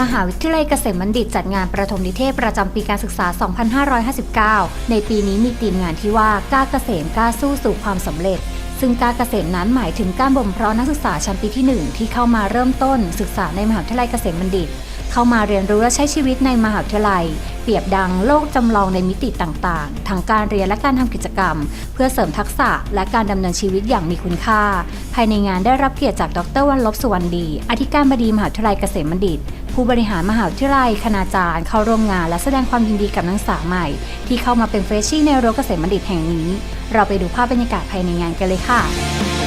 มหาวิทยาลัยเกษมบัณฑิตจัดงานประถมนิเทศประจำปีการศึกษา 2559 ในปีนี้มีธีมงานที่ว่ากล้าเกษมกล้าสู้สู่ความสำเร็จ ซึ่งการเกษมนั้นหมายถึงการบ่มเพาะนักศึกษาชั้นปีที่ 1 ที่เข้ามาเริ่มต้นศึกษาในมหาวิทยาลัยเกษมบัณฑิต เข้ามาเรียนรู้และใช้ชีวิตในมหาวิทยาลัย เปรียบดังโลกจำลองในมิติต่างๆทั้งการเรียนและการทำกิจกรรม เพื่อเสริมทักษะและการดำเนินชีวิตอย่างมีคุณค่า ภายในงานได้รับเกียรติจากดรวันลบสุวรรณดี อธิการบดีมหาวิทยาลัยเกษมบัณฑิต ผู้บริหารมหาวิทยาลัย คณาจารย์ เข้าร่วมงานและแสดงความยินดีกับนักศึกษาใหม่ ที่เข้ามาเป็นเฟรชชี่ในโรั้วเกษมบัณฑิตแห่งนี้ เราไปดูภาพบรรยากาศภายในงานกันเลยค่ะ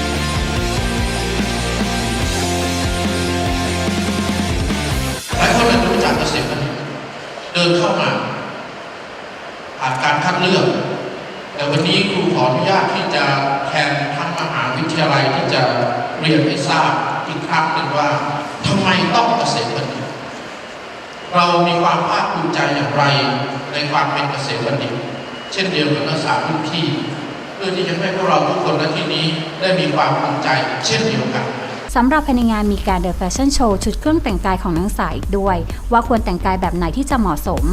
ดินเข้ามาผ่านการคัดเลือก แต่วันนี้ครูขออนุญาตที่จะแทนทั้งมหาวิทยาลัยที่จะเรียนให้ทราบอีกครั้งหนึ่งว่าทำไมต้องเกษตรบัณฑิตเรามีความภาคภูมิใจอย่างไรในความเป็นเกษตรบัณฑิต เช่นเดียวกับนักศึกษารุ่นพี่ เพื่อที่จะให้พวกเราทุกคนณที่นี้ได้มีความภูมิใจ เช่นเดียวกัน สำหรับภายในงานมีการเดินแฟชั่นโชว์ชุดเครื่องแต่งกายของนักศึกษาอีกด้วย ว่าควรแต่งกายแบบไหนที่จะเหมาะสม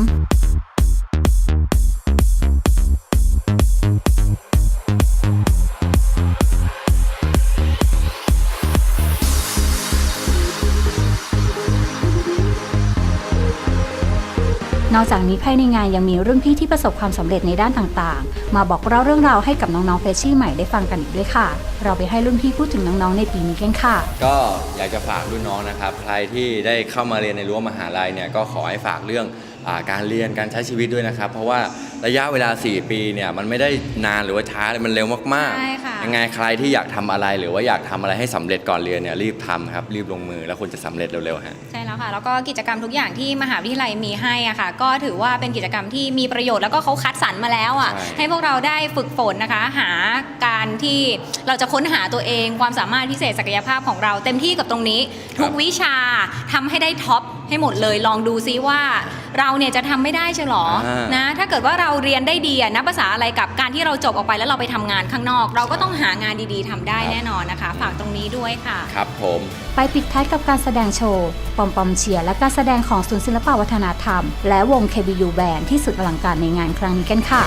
นอกจากนี้ภายในงานยังมีรุ่นพี่ที่ประสบความสำเร็จในด้านต่างๆ มาบอกเล่าเรื่องราวให้กับน้องๆเฟรชชี่ใหม่ได้ฟังกันอีกด้วยค่ะ เราไปให้รุ่นพี่พูดถึงน้องๆในปีนี้กันค่ะ ก็อยากจะฝากรุ่นน้องนะครับ ใครที่ได้เข้ามาเรียนในรั้วมหาลัยเนี่ยก็ขอให้ฝากเรื่องอาการเรียนการใช้ชีวิตด้วยนะครับ เพราะว่าระยะเวลา 4 ปีเนี่ยมันไม่ได้นานหรือว่าช้าเลยมันเร็วมากใช่ค่ะยังไงใครที่อยากทำอะไรหรือว่าอยากทำอะไรให้สำเร็จก่อนเรียนเนี่ยรีบทำครับ รีบลงมือแล้วคุณจะสำเร็จเร็วๆฮะ ใช่แล้วค่ะ แล้วก็กิจกรรมทุกอย่างที่มหาวิทยาลัยมีให้อะค่ะ ก็ถือว่าเป็นกิจกรรมที่มีประโยชน์แล้วก็เขาคัดสรรมาแล้วอะใช่ ให้พวกเราได้ฝึกฝนนะคะ หาการที่เราจะค้นหาตัวเองความสามารถพิเศษศักยภาพของเราเต็มที่กับตรงนี้ ทุกวิชาทำให้ได้ท็อปให้หมดเลย ลองดูซิว่าเราเนี่ยจะทำไม่ได้ใช่หรออ่าน นะ ถ้าเกิดว่าเราเรียนได้ดีอะนับภาษาอะไรกับการที่เราจบออกไปแล้วเราไปทำงานข้างนอก เราก็ต้องหางานดีๆทำได้แน่นอนนะคะ ฝากตรงนี้ด้วยค่ะ ครับผม ไปปิดท้ายกับการแสดงโชว์ ปอมปอมเชียร์และการแสดงของศูนย์ศิลปวัฒนธรรม และวง KBU Band ที่สุดอลังการในงานครั้งนี้กันค่ะ